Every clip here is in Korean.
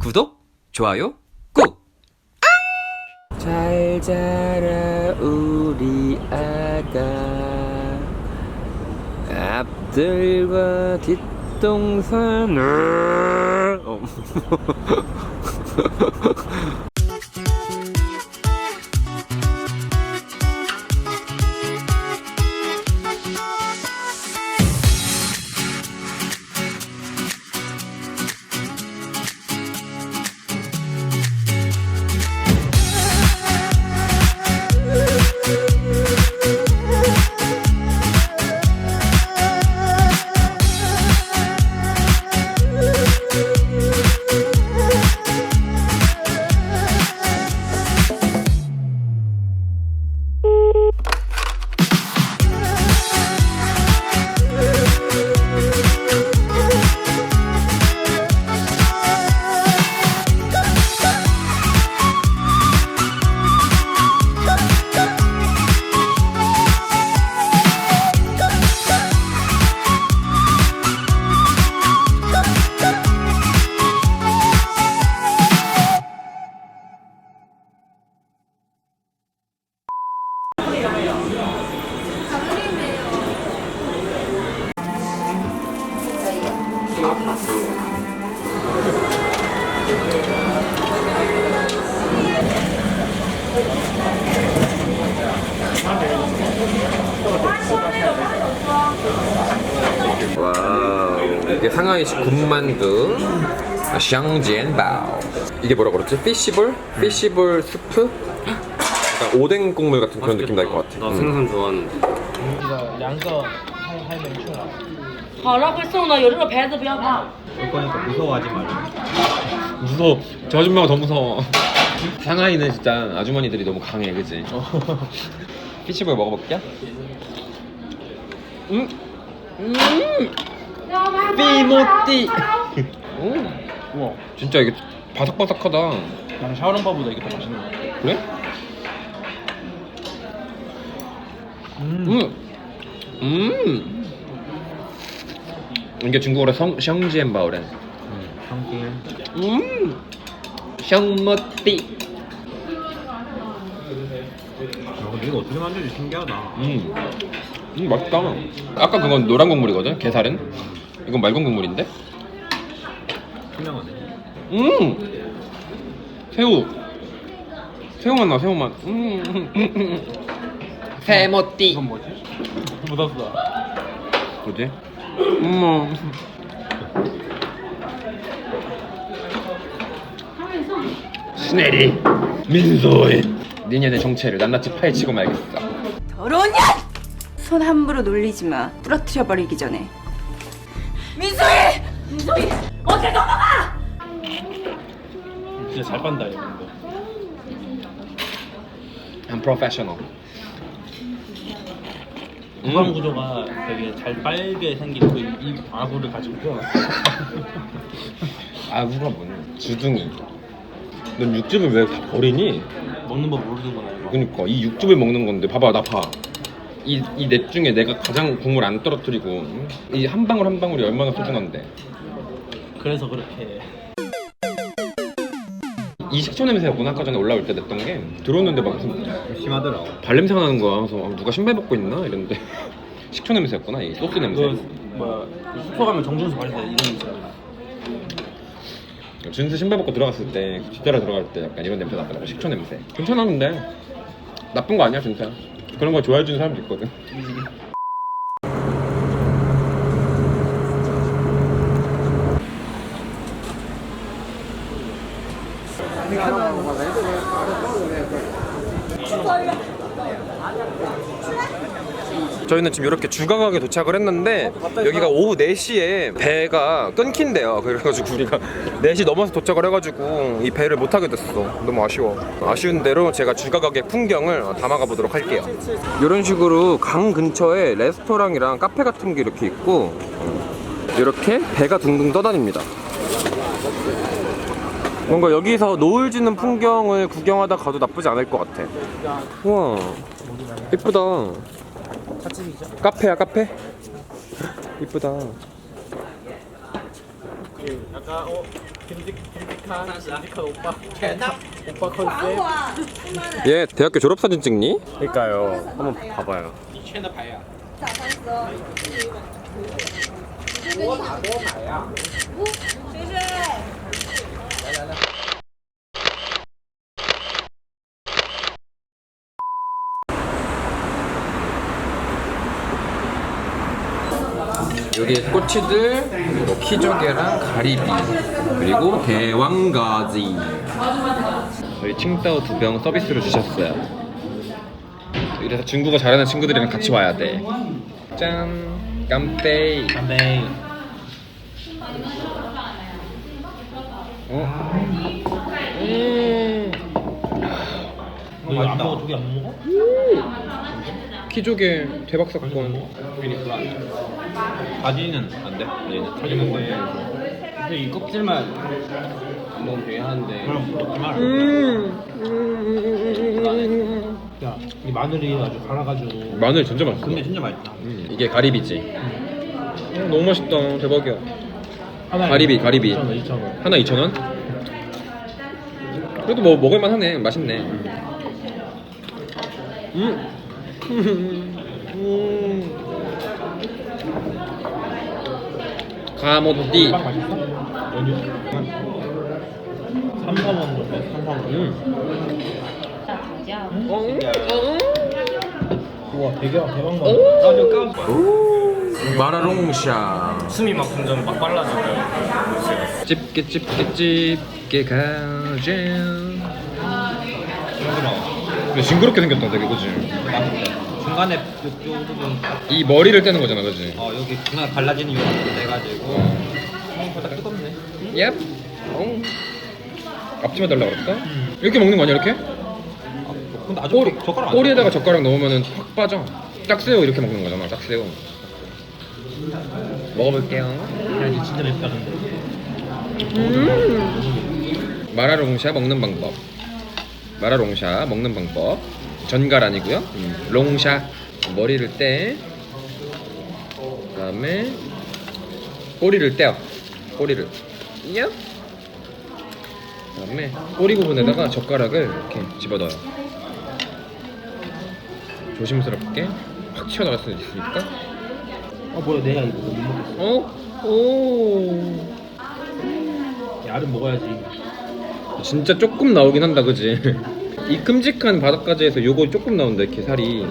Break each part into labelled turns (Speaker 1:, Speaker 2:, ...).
Speaker 1: 구독, 좋아요, 꾹! 잘 자라 우리 아가. 앞들과 뒷동산을 와우 이게 상하이식 군만두 샹지엔바오 이게 뭐라 그랬지? 피시볼? 피시볼 스프? 약간 오뎅 국물 같은 그런 느낌 날 것 같아
Speaker 2: 나
Speaker 1: 음.
Speaker 2: 생선 좋아하는데
Speaker 3: 两个还还没去呢。
Speaker 4: 好了，会送的，有这个牌子不要怕。
Speaker 3: 올 거니까 무서워하지 말라.
Speaker 1: 무서워 저 아줌마가 더 무서워 상하이는 진짜 아주머니들이 너무 강해 그지? 피시볼 먹어볼게 음! 음! 삐모띠 음!
Speaker 3: 우와.
Speaker 1: 진짜 이게 바삭바삭하다
Speaker 3: 나는 샤오롱바보다 이게 더 맛있는 것 같아.
Speaker 1: 그래? 음. 음. 이게 중국어로 성 샹지엔바오래.
Speaker 3: 형길.
Speaker 1: 음. 샹머띠.
Speaker 3: 야, 근데 이거 어떻게 만들지 신기하다.
Speaker 1: 음. 음 맛있다. 아까 그건 노란 국물이거든. 게살은. 이건 맑은 국물인데.
Speaker 3: 투명하네.
Speaker 1: 음. 새우. 새우 맛 나. 새우 맛. 음. 음, 음, 음. 세모띠.
Speaker 3: 이건 뭐지? 묻었어.
Speaker 1: 뭐지? 엄마. 스네리 민소의 니년의 정체를 낱낱이 파헤치고 말겠어.
Speaker 5: 더러운 년! 손 함부로 놀리지 마. 부러뜨려 버리기 전에. 민소희!
Speaker 4: 민소희, 어디 넘어가?
Speaker 3: 진짜 잘 빤다 이거.
Speaker 1: I'm professional.
Speaker 3: 구강
Speaker 1: 음.
Speaker 3: 구조가 되게 잘 빨게 생긴 그 이 아구를 가지고 태어났어.
Speaker 1: 아구가 뭐냐? 주둥이. 넌 육즙을 왜 다 버리니?
Speaker 3: 먹는 법 모르는구나 이거.
Speaker 1: 그니까 이 육즙을 먹는 건데 봐봐 나 봐. 이이넷 중에 내가 가장 국물 안 떨어뜨리고 이 한 방울 한 방울이 얼마나 소중한데.
Speaker 3: 그래서 그렇게.
Speaker 1: 이 식초 냄새였구나 아까 전에 올라올 때 냈던 게 들어오는데 막 무슨
Speaker 3: 심하더라고.
Speaker 1: 발냄새가 나는 거야. 그래서 아, 누가 신발 벗고 있나? 이랬는데 식초 냄새였구나 이 소스 냄새.
Speaker 3: 그 뭐야 숙소 가면 정준수 발사 이런 냄새.
Speaker 1: 준수 신발 벗고 들어갔을 때 뒷자라 들어갈 때 약간 이런 냄새 나더라고 식초 냄새. 괜찮아 근데. 나쁜 거 아니야 준수야 그런 거 좋아해 주는 사람도 있거든 저희는 지금 이렇게 주각하게 도착을 했는데 여기가 오후 4시에 배가 끊긴대요. 그래가지고 우리가 4시 넘어서 도착을 해가지고 이 배를 못 타게 됐어. 너무 아쉬워. 아쉬운 대로 제가 주각하게 풍경을 담아가 보도록 할게요. 이런 식으로 강 근처에 레스토랑이랑 카페 같은 게 이렇게 있고 이렇게 배가 둥둥 떠다닙니다. 뭔가 여기서 노을 지는 풍경을 구경하다 가도 나쁘지 않을 것 같아. 우와 이쁘다 카페야 카페? 이쁘다.
Speaker 3: 약간
Speaker 1: 어얘 대학교 졸업 사진 찍니?
Speaker 2: 그러니까요. 한번 봐봐요.
Speaker 1: 여기 꼬치들, 뭐 키조개랑 가리비, 그리고 대왕가지. 저희 칭따오 두 병 서비스로 주셨어요. 이래서 중국어 잘하는 친구들이랑 같이 와야 돼. 짠, 깜빼이.
Speaker 3: 담배
Speaker 1: 어? 음,
Speaker 3: 너 이거 안 먹어? 저기 안 먹어?
Speaker 1: 키조개 대박 사건.
Speaker 3: 바지는 안 돼? 얘는 돼
Speaker 2: 근데 이 껍질만 안 먹으면 되긴 하는데.
Speaker 3: 그럼 먹지 마
Speaker 1: 음,
Speaker 3: 야, 이 마늘이 아주 갈아가지고
Speaker 1: 마늘 진짜 맛있어.
Speaker 3: 근데 진짜 맛있다
Speaker 1: 음, 이게 가리비지. 음, 너무 맛있다. 대박이야.
Speaker 3: 하나에
Speaker 1: 가리비, 가리비.
Speaker 3: 2,000원 2,000원
Speaker 1: 하나 2,000원? 그래도 뭐 먹을만 하네. 맛있네. 음. 음. 가모띠.
Speaker 3: 빵 맛있어? 여기 3, 4원 정도 3, 4원
Speaker 1: 음.
Speaker 3: 우와 되게 대박
Speaker 1: 어?
Speaker 3: 맛
Speaker 1: 마라롱샤.
Speaker 2: 숨이 막 점점 막 빨라져요.
Speaker 1: 집게 집게 집게 가자. 근데 징그럽게 생겼다 되게 그지?
Speaker 3: 중간에 이쪽 부분
Speaker 1: 이 머리를 떼는 거잖아 그지?
Speaker 3: 어 여기 중간에 갈라지는 요거 돼가지고 생각보다 뜨겁네
Speaker 1: 얍. 어. 앞치마 달라 그랬다? 이렇게 먹는 거 아니야 이렇게?
Speaker 3: 근데 아주
Speaker 1: 꼬리,
Speaker 3: 젓가락 안
Speaker 1: 꼬리에다가 젓가락 넣으면 확 빠져. 짝새우 이렇게 먹는 거잖아 짝새우. 먹어볼게요.
Speaker 3: 야, 이게 진짜 맵다 근데
Speaker 1: 마라롱샤 먹는 방법. 마라롱샤 먹는 방법. 전갈 아니고요. 음, 롱샤 머리를 떼. 그다음에 꼬리를 떼어. 꼬리를. 야. 그다음에 꼬리 부분에다가 젓가락을 이렇게 집어넣어요. 조심스럽게 확 튀어나갈 수 있으니까.
Speaker 3: 아 뭐야 내가 이거 못 먹겠어
Speaker 1: 어? 오.
Speaker 3: 야를 먹어야지
Speaker 1: 진짜 조금 나오긴 한다, 그지? 이 큼직한 바닥가지에서 요거 조금 나온다, 이렇게 살이.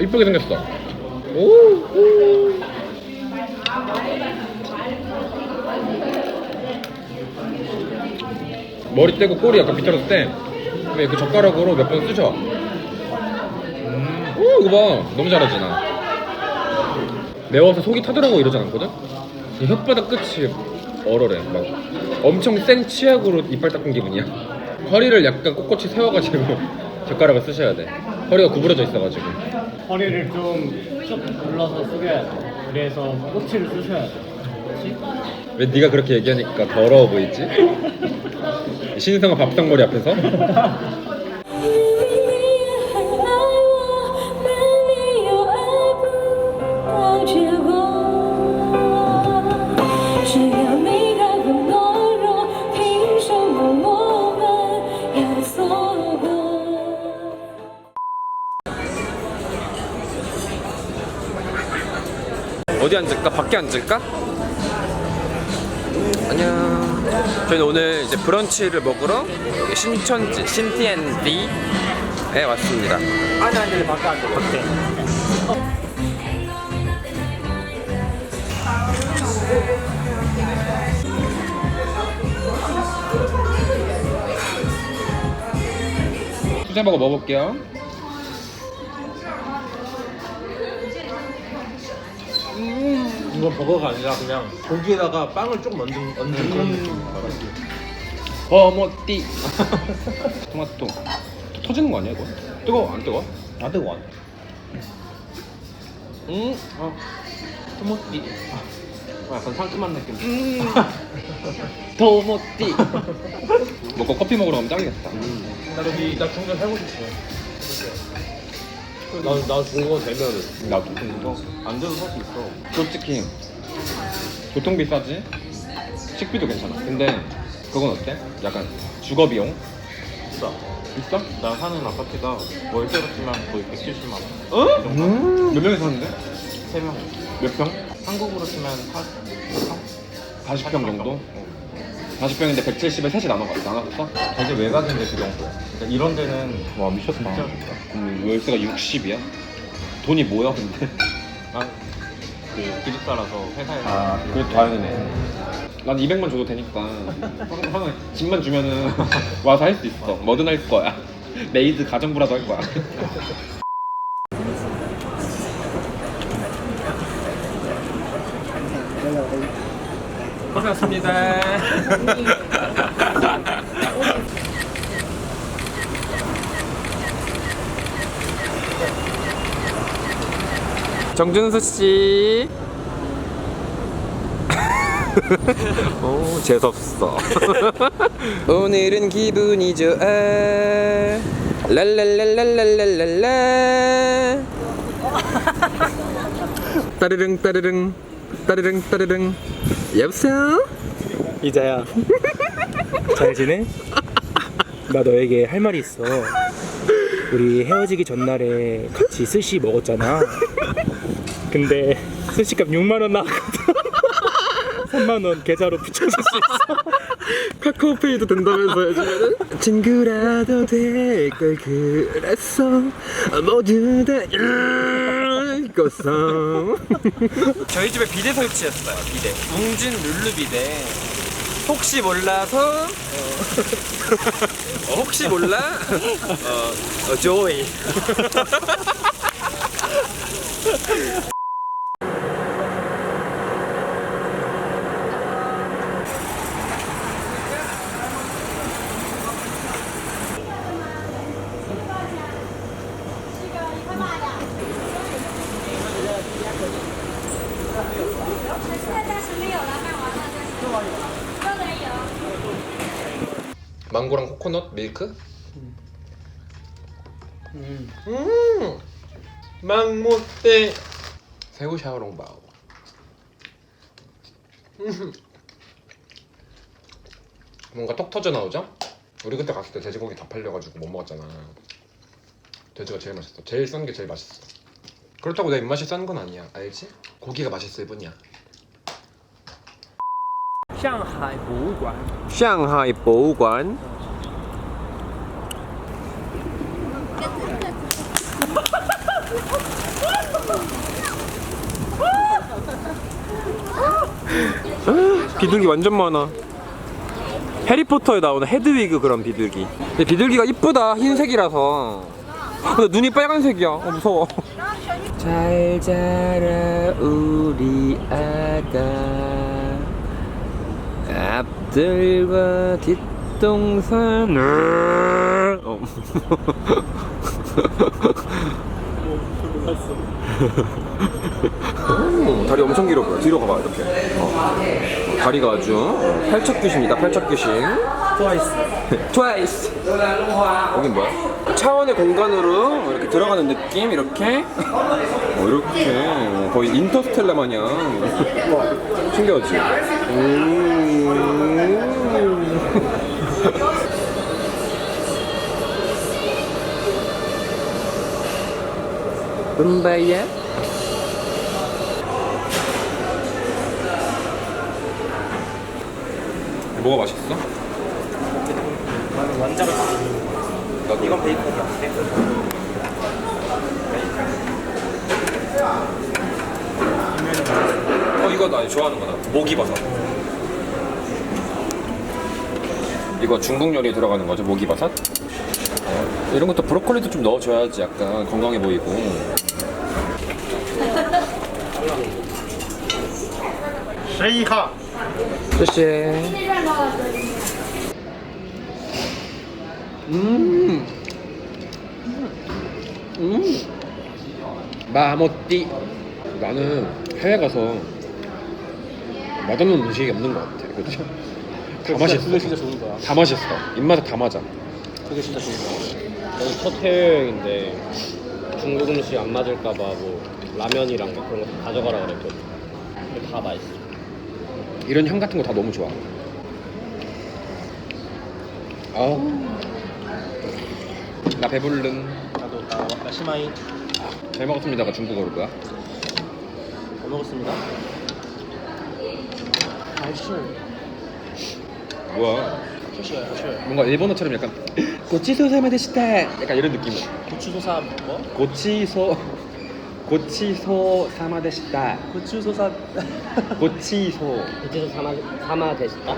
Speaker 1: 이쁘게 생겼어. 오, 오. 머리 떼고 꼬리 약간 떼. 그다음에 그 젓가락으로 몇번 쑤셔. 오, 이거 봐. 너무 잘하지, 나. 매워서 속이 타더라고 이러지 않거든? 이 혓바닥 끝이 얼얼해. 막 엄청 센 치약으로 이빨 닦은 기분이야. 허리를 약간 꼿꼿이 세워가지고 젓가락을 쓰셔야 돼. 허리가 구부러져 있어가지고.
Speaker 2: 허리를 좀쭉 눌러서 숙여야 돼. 그래서 꼬치를 쑤셔야 돼.
Speaker 1: 왜 네가 그렇게 얘기하니까 더러워 보이지? 신성한 밥상머리 앞에서? 밖에 앉을까? 안녕. 저희는 오늘 이제 브런치를 먹으러 신천지 신티엔디에 왔습니다.
Speaker 2: 아니 아니 밖에 앉아 밖에.
Speaker 1: 수제버거 먹어볼게요.
Speaker 3: 이건 버거가 아니라 그냥 고기에다가 빵을 좀 얹은, 얹은 그런 느낌
Speaker 1: 버모띠. 토마토. 터지는 거 아니야 이거? 뜨거워 안 뜨거워?
Speaker 3: 안 뜨거워
Speaker 1: 음.
Speaker 3: 어 토모띠 아, 약간 상큼한 느낌
Speaker 1: 음. 토모띠. 먹고 커피 먹으러 가면 짱이겠다.
Speaker 3: 나 여기 나 중간 살고 싶어
Speaker 2: 나나 중국어 되면
Speaker 1: 나도.
Speaker 2: 이거 안 돼도 살 수 있어.
Speaker 1: 솔직히 교통 비 싸지? 식비도 괜찮아. 근데 그건 어때? 약간 주거 비용
Speaker 3: 비싸.
Speaker 1: 비싸?
Speaker 3: 나 사는 아파트가 월세로 치면 거의 170만 원.
Speaker 1: 어? 몇 명이 사는데?
Speaker 3: 3명.
Speaker 1: 몇 평?
Speaker 3: 한국으로 치면 40평?
Speaker 1: 40평 정도? 40평인데 170에 셋이 나눠 나눠봤어?
Speaker 3: 되게 외곽인데 그 정도야. 그러니까 이런 데는
Speaker 1: 와 미쳤다.
Speaker 3: 진짜 좋다.
Speaker 1: 음, 월세가 60이야? 돈이 뭐야 근데?
Speaker 3: 난그 기숙사라서 회사에
Speaker 1: 아 그래도 다행이네. 난 200만 줘도 되니까 하나 집만 주면은 와서 할 수 있어. 뭐든 할 거야. 메이드 가정부라도 할 거야. 고생하셨습니다. 정준수 씨. 오 재수없어. 오늘은 기분이 좋아. 랄랄랄랄랄랄랄라. 따르릉 따르릉 따르릉 따르릉. 여보세요?
Speaker 6: 이자야 잘 지내? 나 너에게 할 말이 있어 우리 헤어지기 전날에 같이 스시 먹었잖아 근데 스시값 6만원 나왔거든 3만원 계좌로 붙여줄 수 있어
Speaker 1: 카카오페이도 된다면서 요즘에는? 친구라도 될 걸 그랬어 모두 다 읽었어. 저희 집에 비대 설치했어요 비대. 웅진 룰루 비대. 혹시 몰라서? 어, 어, 혹시 몰라? 어, 어 조이 망고랑 코코넛 밀크? 음, 망모떼 새우 샤오롱바오 음. 뭔가 톡 터져 나오죠? 우리 그때 갔을 때 돼지고기 다 팔려가지고 못 먹었잖아 돼지가 제일 맛있어 제일 싼 게 제일 맛있어 그렇다고 내 입맛이 싼 건 아니야 알지? 고기가 맛있을 뿐이야
Speaker 6: 上海博物馆
Speaker 1: 상하이 보우 비둘기 완전 많아. 해리포터에 나오는 헤드위그 그런 비둘기. 근데 비둘기가 이쁘다. 흰색이라서. 근데 눈이 빨간색이야. 어, 무서워. 잘 자라 우리 아가. 앞들과 뒷동산을. 어. 오, 다리 엄청 길어 보여. 뒤로 가봐 이렇게. 어. 다리가 아주 팔척귀신이다 팔척귀신 트와이스. 트와이스. 여긴 뭐야? 차원의 공간으로 이렇게 들어가는 느낌 이렇게? 어, 이렇게. 어, 거의 인터스텔라 마냥. 신기하지? 음. rum바야 뭐가 맛있어?
Speaker 6: 나는 완자로
Speaker 1: 나도.
Speaker 6: 이건 베이컨이 어때?
Speaker 1: 어 이거 나 좋아하는 거다. 모기버섯 이거 중국 요리에 들어가는 거죠? 모기버섯 어, 이런 것도 브로콜리도 좀 넣어줘야지 약간 건강해 보이고 谢谢 음. 음. 마모띠. 나는 해외 가서 맛없는 음식이 없는 것 같아. 그렇죠? 다 맛있어.
Speaker 2: 그게 진짜 좋은 거야.
Speaker 1: 다 맛있어. 입맛에 다 맞아.
Speaker 2: 그게 진짜 좋은 거야. 저는 첫 해외여행인데 중국 음식 안 맞을까봐 뭐 라면이랑 막 그런 거 다 가져가라 그랬거든. 근데 다 맛있어.
Speaker 1: 이런 향 같은 거 다 너무 좋아. 아, 나 배불른.
Speaker 3: 나도 나 아까 시마이
Speaker 1: 잘 먹었습니다가 중국어로 뭐야?
Speaker 3: 더 먹었습니다. 알술.
Speaker 1: 뭐야?
Speaker 3: 쇼시야 쇼.
Speaker 1: 뭔가 일본어처럼 약간 고치소사마 데시타 약간 이런 느낌.
Speaker 3: 고치소사 뭐?
Speaker 1: 고치소 고치소 사마데시타
Speaker 3: 고추소사.
Speaker 1: 고치소
Speaker 2: 고치소 사마 사마 되시다.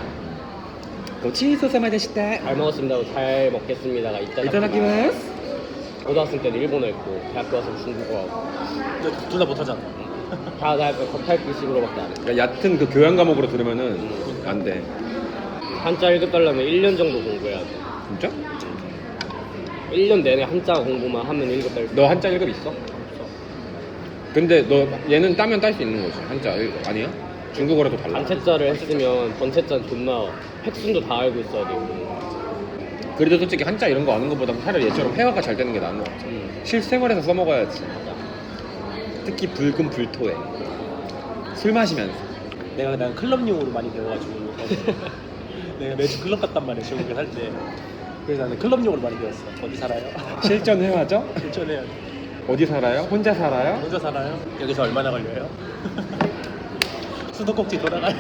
Speaker 1: 고치소 사마데시타
Speaker 2: 잘 먹었습니다. 잘 먹겠습니다가 있잖아.
Speaker 1: 이타다키마스
Speaker 2: 고등학생 때는 일본어 했고 대학교 와서 중국어 하고
Speaker 3: 둘 다 못하잖아.
Speaker 2: 다다 겉핥기식으로밖에 안 해.
Speaker 1: 그러니까 얕은 그 교양 과목으로 들으면은 안 돼
Speaker 2: 한자 1급 달려면 1년 정도 공부해야 돼.
Speaker 1: 진짜?
Speaker 2: 1년 내내 한자 공부만 하면 1급 달수
Speaker 1: 너 한자 1급 있어? 근데 너 얘는 따면 딸 수 있는 거지 한자 1급 아니야? 중국어라도 달라
Speaker 2: 단체자를 했으면 번체자는 존나 획순도 다 알고 있어야 되고
Speaker 1: 그래도 솔직히 한자 이런 거 아는 것보다 차라리 얘처럼 회화가 잘 되는 게 나은 거 같아
Speaker 2: 음.
Speaker 1: 실생활에서 써먹어야지 특히 붉은 불토에 술 마시면서
Speaker 3: 내가 난 클럽용으로 많이 배워가지고 내가 매주 클럽 갔단 말이야 중국에 살 때. 그래서 나는 클럽용으로 많이 배웠어. 어디 살아요?
Speaker 1: 실전 회화죠?
Speaker 3: 실전해야 돼.
Speaker 1: 어디 살아요? 혼자 살아요?
Speaker 3: 혼자 살아요? 여기서 얼마나 걸려요? 수도꼭지 돌아가요?